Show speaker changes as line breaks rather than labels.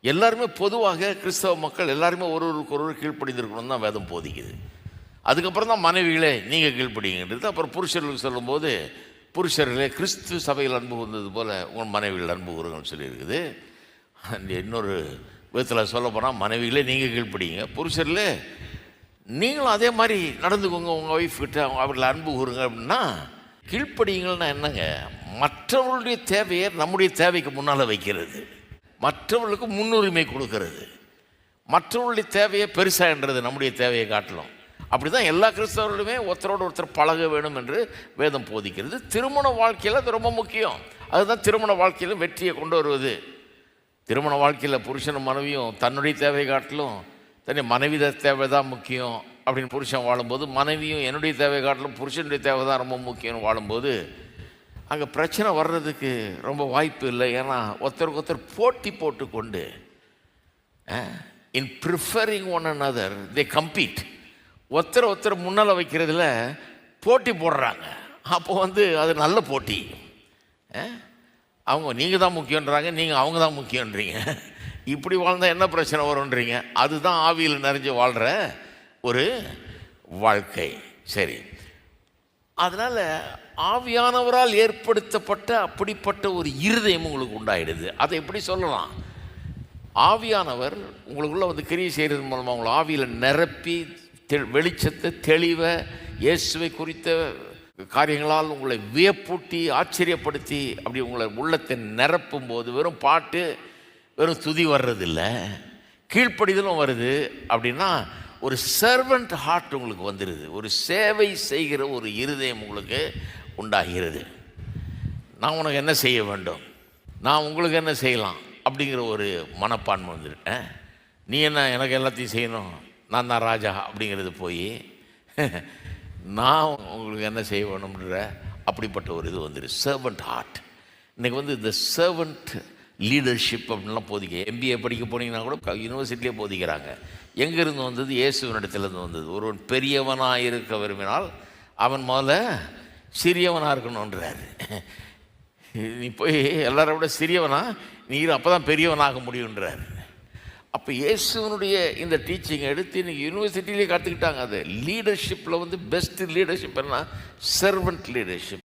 எல்லாருமே பொதுவாக கிறிஸ்தவ மக்கள் எல்லாருமே ஒருவருக்கு ஒருவர் கீழ்ப்படிந்திருக்கணும் தான் வேதம் போதிக்குது. அதுக்கப்புறம் தான் மனைவிகளே நீங்கள் கீழ்ப்படிங்கிறது அப்புறம் புருஷர்களுக்கு சொல்லும்போது புருஷர்களே கிறிஸ்து சபையில் அன்பு வந்தது போல் உங்கள் மனைவிகள் அன்பு கூறுங்கன்னு சொல்லியிருக்குது. அந்த இன்னொரு விதத்தில் சொல்ல போனால் மனைவிகளே நீங்கள் கீழ்ப்படிங்க. புருஷர்களே நீங்களும் அதே மாதிரி நடந்துக்கோங்க. உங்கள் ஒய்ஃப் கிட்ட அவங்க அவர்களை அன்பு கூறுங்க. அப்படின்னா கீழ்ப்படிங்கள்னா என்னங்க? மற்றவர்களுடைய தேவையை நம்முடைய தேவைக்கு முன்னால் வைக்கிறது. மற்றவர்களுக்கு முன்னுரிமை கொடுக்கறது. மற்றவர்களுடைய தேவையை பெருசாகின்றது நம்முடைய தேவையை காட்டலாம். அப்படி தான் எல்லா கிறிஸ்தவர்களுமே ஒருத்தரோடு ஒருத்தர் பழக வேணும் என்று வேதம் போதிக்கிறது. திருமண வாழ்க்கையில் அது ரொம்ப முக்கியம். அதுதான் திருமண வாழ்க்கையில் வெற்றியை கொண்டு வருவது. திருமண வாழ்க்கையில் புருஷனும் மனைவியும் தன்னுடைய தேவை காட்டிலும் தன்னை மனைவி தேவை தான் முக்கியம் அப்படின்னு புருஷன் வாழும்போது மனைவியும் என்னுடைய தேவை காட்டிலும் புருஷனுடைய தேவை தான் ரொம்ப முக்கியம்னு வாழும்போது அங்கே பிரச்சனை வர்றதுக்கு ரொம்ப வாய்ப்பு இல்லை. ஏன்னா ஒருத்தருக்கு ஒருத்தர் போட்டி போட்டுக்கொண்டு in preferring one another they compete ஒருத்தர் ஒருத்தர் முன்னால் வைக்கிறதுல போட்டி போடுறாங்க. அப்போ வந்து அது நல்ல போட்டி. அவங்க நீங்கள் தான் முக்கியன்றாங்க நீங்கள் அவங்க தான் முக்கியன்றீங்க இப்படி வாழ்ந்தால் என்ன பிரச்சனை வரும்ன்றீங்க? அதுதான் ஆவியில் நிறைஞ்சு வாழ்கிற ஒரு வாழ்க்கை. சரி. அதனால் ஆவியானவரால் ஏற்படுத்தப்பட்ட அப்படிப்பட்ட ஒரு இருதயம் உங்களுக்கு உண்டாயிடுது. அதை எப்படி சொல்லலாம்? ஆவியானவர் உங்களுக்குள்ள வந்து கிரியை செய்கிறது மூலமாக உங்களை ஆவியில் நிரப்பி தெ- வெளிச்சத்தை தெளிவை இயேசுவை குறித்த காரியங்களால் உங்களை வியப்பூட்டி ஆச்சரியப்படுத்தி அப்படி உங்களை உள்ளத்தை நிரப்பும் போது வெறும் பாட்டு வெறும் துதி வர்றதில்லை. கீழ்ப்படிதலும் வருது. அப்படின்னா ஒரு சர்வன்ட் ஹார்ட் உங்களுக்கு வந்துடுது ஒரு சேவை செய்கிற ஒரு இருதயம் உங்களுக்கு உண்டாகிறது. நான் உனக்கு என்ன செய்ய வேண்டும்? நான் உங்களுக்கு என்ன செய்யலாம்? அப்படிங்கிற ஒரு மனப்பான்மை வந்துட்டேன் நீ என்ன எனக்கு எல்லாத்தையும் செய்யணும்? நான் தான் ராஜா அப்படிங்கிறது போய் நான் உங்களுக்கு என்ன செய்ய வேணும்ன்ற அப்படிப்பட்ட ஒரு இது வந்துடு சர்வன்ட் ஹார்ட் இன்றைக்கி வந்து இந்த சர்வன்ட் லீடர்ஷிப் அப்படின்லாம் போதிக்க எம்பிஏ படிக்க போனீங்கன்னா கூட யூனிவர்சிட்டியே போதிக்கிறாங்க. எங்கேருந்து வந்தது? இயேசுவனிடத்துலேருந்து வந்தது. ஒருவன் பெரியவனாக இருக்க விரும்பினால் அவன் முதல்ல சிறியவனாக இருக்கணுன்றார் நீ போய் எல்லாரை விட சிறியவனா? நீ அப்போ தான் பெரியவனாக முடியுன்றார் அப்போ இயேசுவனுடைய இந்த டீச்சிங் எடுத்து இன்றைக்கி யூனிவர்சிட்டியிலே கற்றுக்கிட்டாங்க அது லீடர்ஷிப்பில் வந்து பெஸ்ட் லீடர்ஷிப் என்ன சர்வன்ட் லீடர்ஷிப்